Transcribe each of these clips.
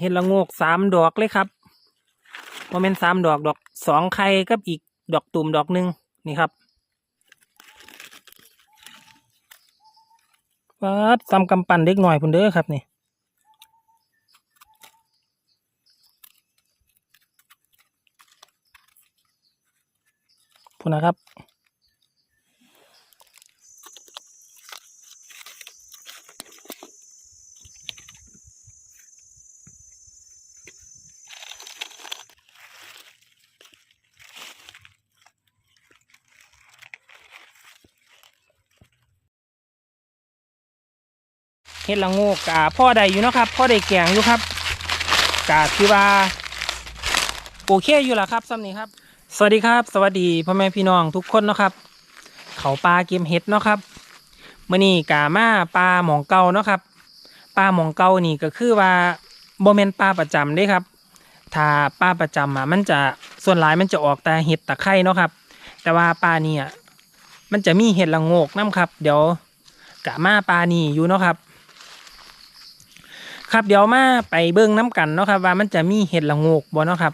เห็ดละโงกสามดอกเลยครับโมเมนต์สามดอกดอกสองไข่กับอีกดอกตุ่มดอกหนึ่งนี่ครับวัดซ้ำกำปั้นเล็กหน่อยพุ่นเด้อครับนี่พุ่นนะครับ เฮ็ดละโงกกะพ่อใดอยู่นะครับพ่อใดแกงอยู่ครับกะคือว่าโอเคอยู่ล่ะครับซ้ำนี้ครับ สวัสดีครับ สวัสดีพ่อแม่พี่น้องทุกคนนะครับ เขาปลาเกมเฮ็ดเนาะครับมื่อนี้กะมาปลาหมองเก่าเนาะครับปลาหมองเก่านี่ก็คือว่าโบเมนปลาประจำเด้ครับ ถ้าปลาประจำอะมันจะส่วนหลายมันจะออกแต่เห็ดตะไคร่เนาะครับ แต่ว่าปลานี่อะมันจะมีเห็ดละงกน้ำครับ เดี๋ยวกะมาปลานี่อยู่เนาะครับ ครับเดี๋ยวมาไปเบิ้งน้ำกันเนาะครับว่ามันจะมีเห็ดละโงกบ่เนาะครับ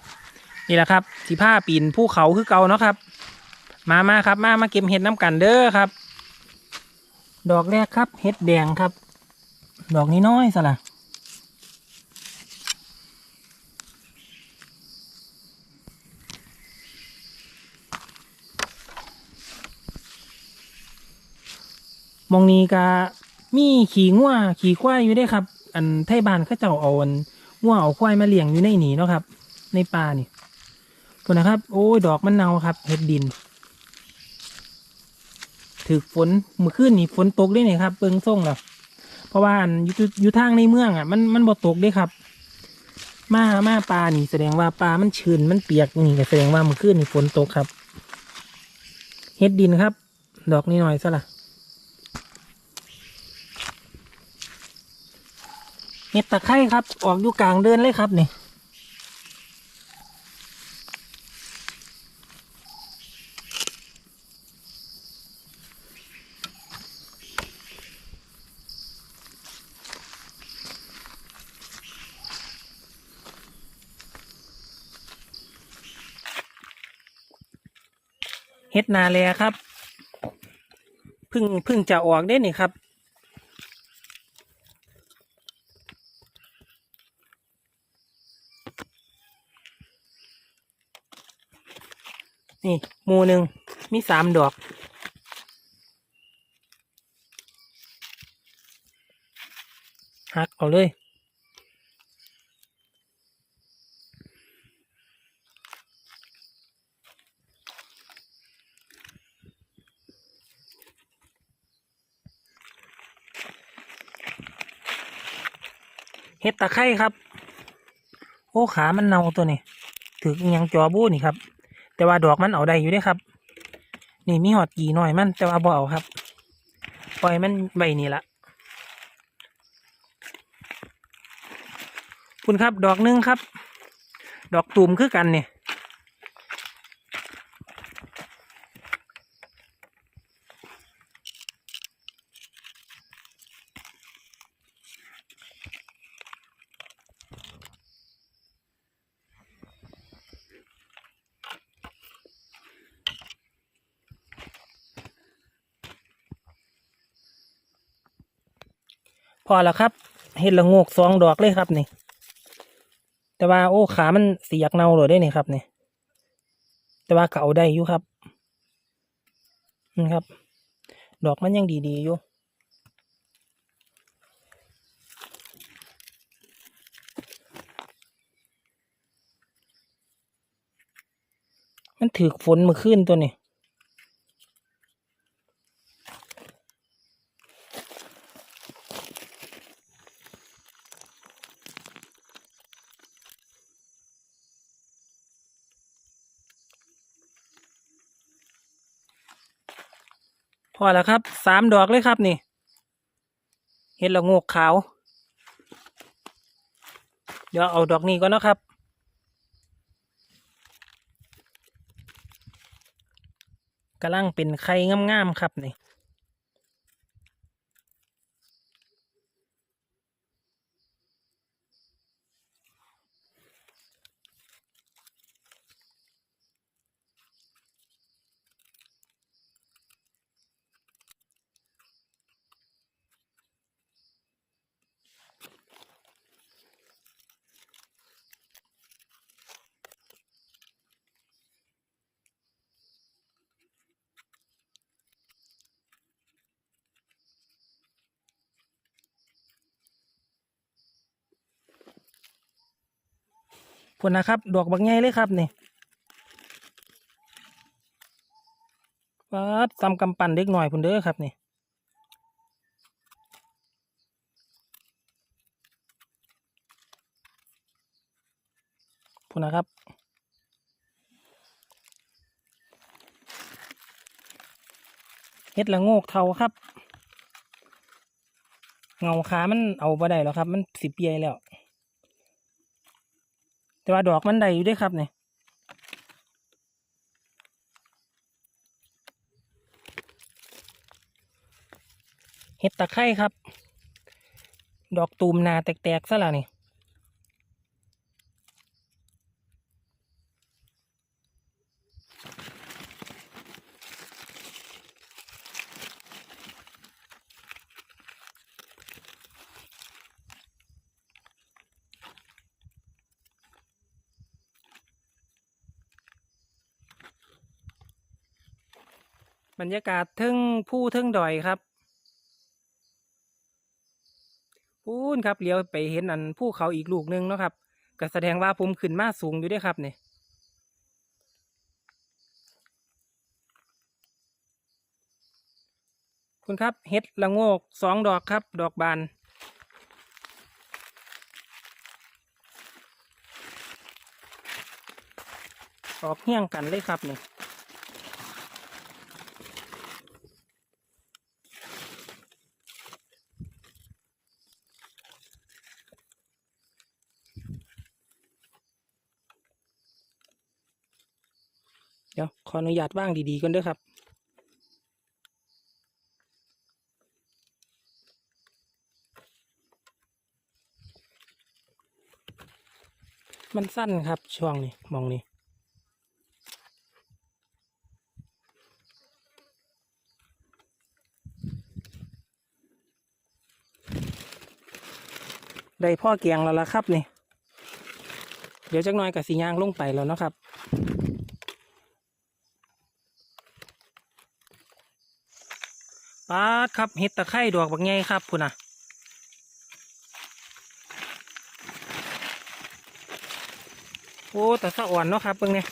นี่แหละครับสิผ้าปีนภูเขาคือเก่าเนาะครับ มามาครับมามาเก็บเห็ดน้ำกันเด้อครับ ดอกแรกครับเห็ดแดงครับ ดอกนี้น้อยสละมองนี้ก็มีขี่งัวขี่ควายอยู่ได้ครับ อันไทบ้านเขาเจ้าเอาอันงัวเอาควายมาเลี้ยงอยู่ในหนีเนาะครับ ในป่านี่พวนะครับ โอ้ยดอกมันเนาครับเห็ดดินถือฝนมื่อคืนนี่ฝนตกได้เนี่ยครับเปิงส่งแล้วเพราะว่าอันอยู่อยู่ทางในเมืองอะ มันมันบ่ตกได้ครับ มามาปลานี่แสดงว่าปลามันชื้นมันเปียกนี่แสดงว่ามื่อคืนนี่ฝนตกครับเห็ดดินครับ ดอกนี้หน่อยซะละ เห็ดตะไคร่ครับ ออกอยู่กลางเดินเลยครับนี่เห็ดนาแลครับพึ่งพึ่งจะออกได้นี่ครับ นี่มูหนึ่งมีสามดอก หักเอาเลย เห็ดตะไคร่ครับ โอ้ขามันเน่าตัวนี้ถืออิหยังจอบู้นี่ครับ แต่ว่าดอกมันเอาได้อยู่ด้วยครับ นี่มีหอดกี่หน่อยมัน แต่ว่าบ่เอาครับ ปล่อยมันใบนี่ละคุณครับดอกหนึงครับ ดอกตูมคือกันเนี่ย พอแล้วครับเห็ดละงกสองดอกเลยครับนี่ แต่ว่าโอ้ขามันเสียกเน่าเลยได้นี่ครับนี่แต่ว่าก็เอาได้อยู่ครับนี่ครับ ดอกมันยังดีๆอยู่มันถือฝนเมื่อคืนตัวนี้ อแล้วครับสามดอกเลยครับนี่ เห็ดละโงกขาว เดี๋ยวเอาดอกนี้ก่อนนะครับ กำลังเป็นไข่งามๆครับนี่ พุ่นนะครับ ดอกบักใหญ่เลยครับนี่ปัดซ้ำกำปั้นเล็กหน่อยพุ่นเด้อครับนี่พุ่นนะครับเฮ็ดละโงกเทาครับ เงาขามันเอาบ่ได้แล้วครับ มันสิเปียแล้ว แต่ว่าดอกมันได้อยู่ด้วยครับเนี่ยเห็ดตะไคร้ครับ ดอกตูมนาแตกๆซะละนี่ บรรยากาศทึ่งผู้ทึ่งดอยครับพูนครับเลี้ยวไปเห็นอันภูเขาอีกลูกหนึงเนาะครับก็แสดงว่าผมขึ้นมาสูงอยู่ด้วยครับเนี่ยคุณครับเฮ็ดละโงกสองดอกครับ ดอกบาน ออกเฮี้ยงกันเลยครับเนี่ย เดี๋ยวข ออนุญาตว่างดีๆก่อนเด้อครับ มันสั้นครับช่วงนี้มองนี้ได้พ่อเกียงแล้วล่ะครับนี่ เดี๋ยวจักน่อยกับสีย่างลงไปแล้วเนาะครับ ปาดครับเห็ดตะไคร่ดอกบักไงครับพุ่นนะโอ้แต่สะอ่อนเนาะครับเพิ่งเนี่ย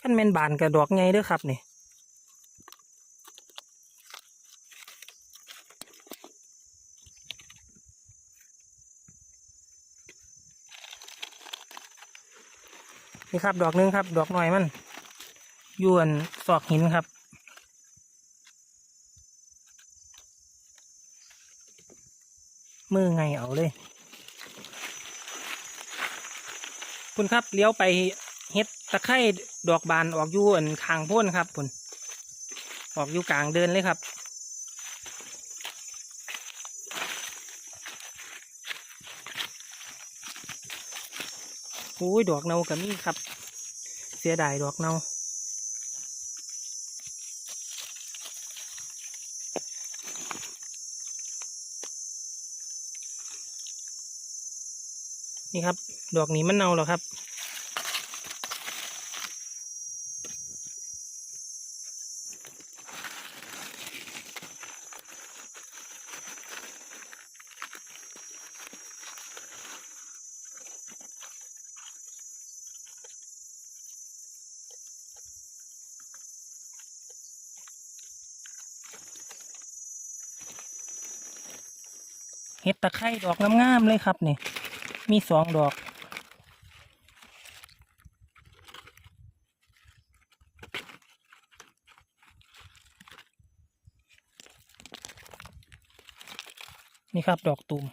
ขั้นแมนบานกับดอกไงเด้อครับนี่ นี่ครับ ดอกหนึงครับ ดอกหน่อยมันยวนซอกหินครับ มือไงเอาเลย คุณครับเลี้ยวไปเฮ็ดตะไคร่ดอกบานออกยู่อันคางพ้นครับคุณออกอยู่กลางเดินเลยครับ โอ้ยดอกเนากับมีครับ เสียดายดอกเนานี่ครับ ดอกนี้มันเนาแล้วครับ เห็ดตะไคร่ดอกงามๆเลยครับนี่มีสองดอก นี่ครับดอกตูม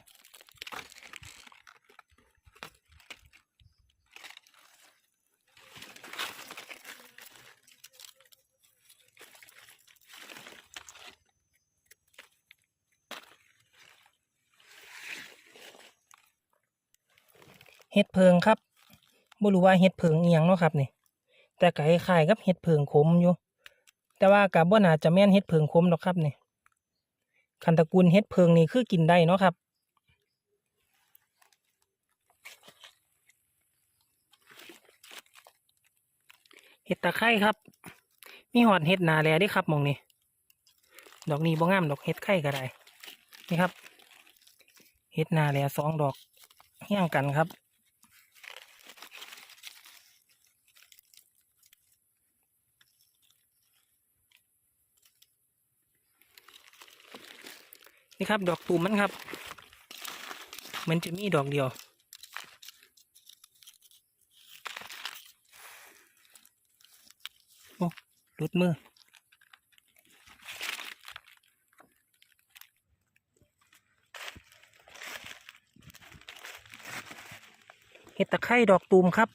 เห็ดเพิงครับบ่รู้ว่าเห็ดเพิงเอียงเนาะครับนี่แต่ก็คล้ายๆกับเห็ดเพิงขมอยู่แต่ว่ากับบ่น่าจะแม่นเห็ดเพิงขมหรอกครับนี่คันตระกูลเห็ดเพิงนี่คือกินได้เนาะครับเห็ดตะไคร่ครับ มีหอดเห็ดนาแลเด้วยครับมองนี้ดอกนี้บ่งามดอกเห็ดไข่ก็ได้นี่ครับเฮ็ดนาแลสองดอกเฮี้ยงกันครับ นี่ครับ ดอกตูมมันครับ มันจะมีดอกเดียว โอ้ลุดมือเห็ดตะไคร่ดอกตูมครับ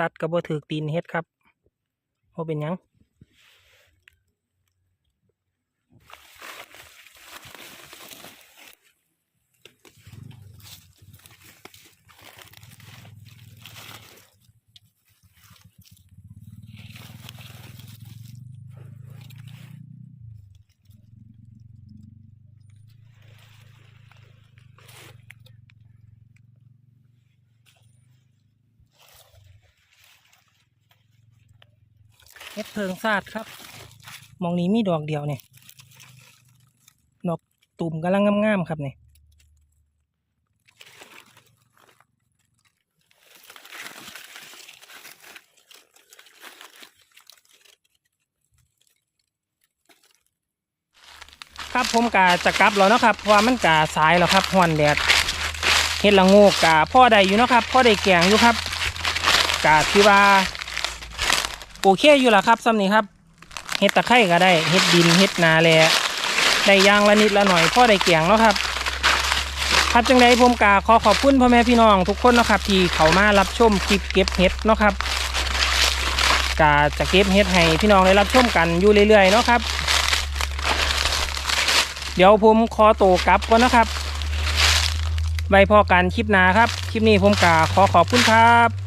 ตัดกระบอถือตีนเฮ็ดครับว่าเป็นยัง เฮ็ดเพิงซาดครับมองนี้มีดอกเดียวเนี่ยดอกตุ่มกำลังงามๆครับเนี่ยครับผมกาจะกลับแล้วนะครับเพราะว่ามันกาสายแล้วครับหอนแดดเฮ็ดละงกกาพ่อใดอยู่นะครับพ่อใดแกงอยู่ครับกาที่ว่า โอเคอยู่ละครับซ้ำนี้ครับเฮ็ดตะไคร่ก็ได้เฮ็ดดินเฮ็ดนาแลได้ยางละนิดละหน่อยพ่อได้เกียงแล้วครับครับจังไดผมกาขอขอบคุณพ่อแม่พี่น้องทุกคนนะครับที่เขามารับชมคลิปเก็บเฮ็ดเนาะครับกาจะเก็บเฮ็ดให้พี่น้องได้รับชมกันอยู่เรื่อยๆเนาะครับ เดี๋ยวผมขอตัวกลับก่อนนะครับไว้พอกันคลิปหน้าครับ คลิปนี้ผมกาขอขอบคุณครับ